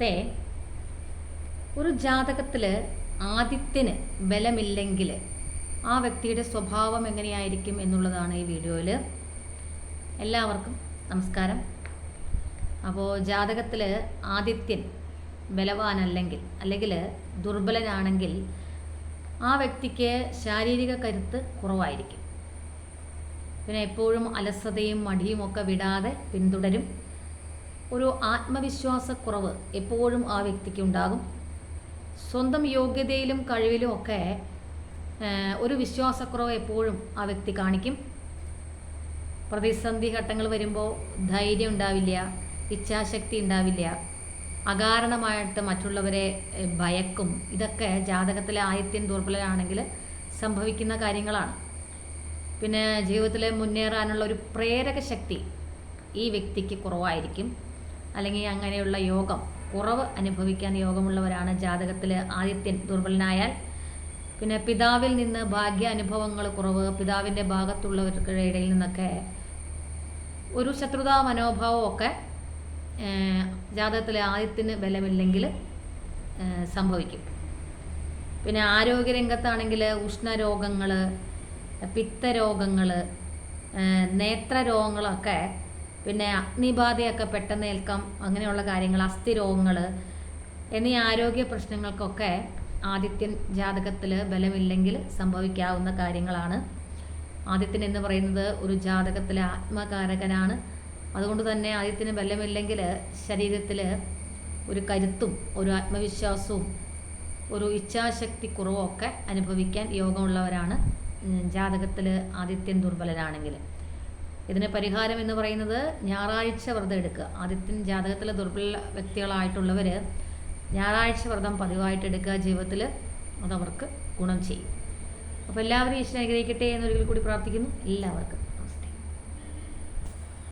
സുഹൃത്തെ ഒരു ജാതകത്തിൽ ആദിത്യന് ബലമില്ലെങ്കിൽ ആ വ്യക്തിയുടെ സ്വഭാവം എങ്ങനെയായിരിക്കും എന്നുള്ളതാണ് ഈ വീഡിയോയിൽ എല്ലാവർക്കും നമസ്കാരം. അപ്പോൾ ജാതകത്തിൽ ആദിത്യൻ ബലവാനല്ലെങ്കിൽ അല്ലെങ്കിൽ ദുർബലനാണെങ്കിൽ ആ വ്യക്തിക്ക് ശാരീരിക കരുത്ത് കുറവായിരിക്കും. പിന്നെ എപ്പോഴും അലസതയും മടിയും ഒക്കെ വിടാതെ പിന്തുടരും. ഒരു ആത്മവിശ്വാസക്കുറവ് എപ്പോഴും ആ വ്യക്തിക്ക് ഉണ്ടാകും സ്വന്തം യോഗ്യതയിലും കഴിവിലും ഒക്കെ ഒരു വിശ്വാസക്കുറവ് എപ്പോഴും ആ വ്യക്തി കാണിക്കും. പ്രതിസന്ധി ഘട്ടങ്ങൾ വരുമ്പോൾ ധൈര്യം ഉണ്ടാവില്ല ഇച്ഛാശക്തി ഉണ്ടാവില്ല അകാരണമായിട്ട് മറ്റുള്ളവരെ ഭയക്കും. ഇതൊക്കെ ജാതകത്തിലെ ആയത്യം ദുർബലനാണെങ്കിൽ സംഭവിക്കുന്ന കാര്യങ്ങളാണ്. പിന്നെ ജീവിതത്തിൽ മുന്നേറാനുള്ള ഒരു പ്രേരക ശക്തി ഈ വ്യക്തിക്ക് കുറവായിരിക്കും. അല്ലെങ്കിൽ അങ്ങനെയുള്ള യോഗം കുറവ് അനുഭവിക്കാൻ യോഗമുള്ളവരാണ് ജാതകത്തിൽ ആദിത്യൻ ദുർബലനായാൽ. പിന്നെ പിതാവിൽ നിന്ന് ഭാഗ്യ അനുഭവങ്ങൾ കുറവ് പിതാവിന്റെ ഭാഗത്തുള്ളവരുടെ ഇടയിൽ നിന്നൊക്കെ ഒരു ശത്രുതാ മനോഭാവമൊക്കെ ജാതകത്തിലെ ആദ്യത്തിന് ബലമില്ലെങ്കിൽ സംഭവിക്കും. പിന്നെ ആരോഗ്യരംഗത്താണെങ്കിൽ ഉഷ്ണരോഗങ്ങൾ പിത്തരോഗങ്ങൾ നേത്രരോഗങ്ങളൊക്കെ പിന്നെ അഗ്നിബാധയൊക്കെ പെട്ടെന്ന് ഏൽക്കാം അങ്ങനെയുള്ള കാര്യങ്ങൾ അസ്ഥിരോഗങ്ങൾ എന്നീ ആരോഗ്യ പ്രശ്നങ്ങൾക്കൊക്കെ ആദിത്യൻ ജാതകത്തിൽ ബലമില്ലെങ്കിൽ സംഭവിക്കാവുന്ന കാര്യങ്ങളാണ്. ആദിത്യൻ എന്ന് പറയുന്നത് ഒരു ജാതകത്തിലെ ആത്മകാരകനാണ്. അതുകൊണ്ട് തന്നെ ആദിത്യന് ബലമില്ലെങ്കിൽ ശരീരത്തിൽ ഒരു കരുത്തും ഒരു ആത്മവിശ്വാസവും ഒരു ഇച്ഛാശക്തി കുറവൊക്കെ അനുഭവിക്കാൻ യോഗമുള്ളവരാണ്. ജാതകത്തിൽ ആദിത്യൻ ദുർബലനാണെങ്കിൽ. ഇതിന് പരിഹാരം എന്ന് പറയുന്നത് ഞായറാഴ്ച വ്രതം എടുക്കുക. ആദ്യത്തിന് ജാതകത്തിലെ ദുർബല വ്യക്തികളായിട്ടുള്ളവർ ഞായറാഴ്ച വ്രതം പതിവായിട്ട് എടുക്കുക ജീവിതത്തിൽ അതവർക്ക് ഗുണം ചെയ്യും. അപ്പോൾ എല്ലാവരും ഈശ്വരൻ അനുഗ്രഹിക്കട്ടെ എന്നൊരിക്കൽ കൂടി പ്രാർത്ഥിക്കുന്നു. എല്ലാവർക്കും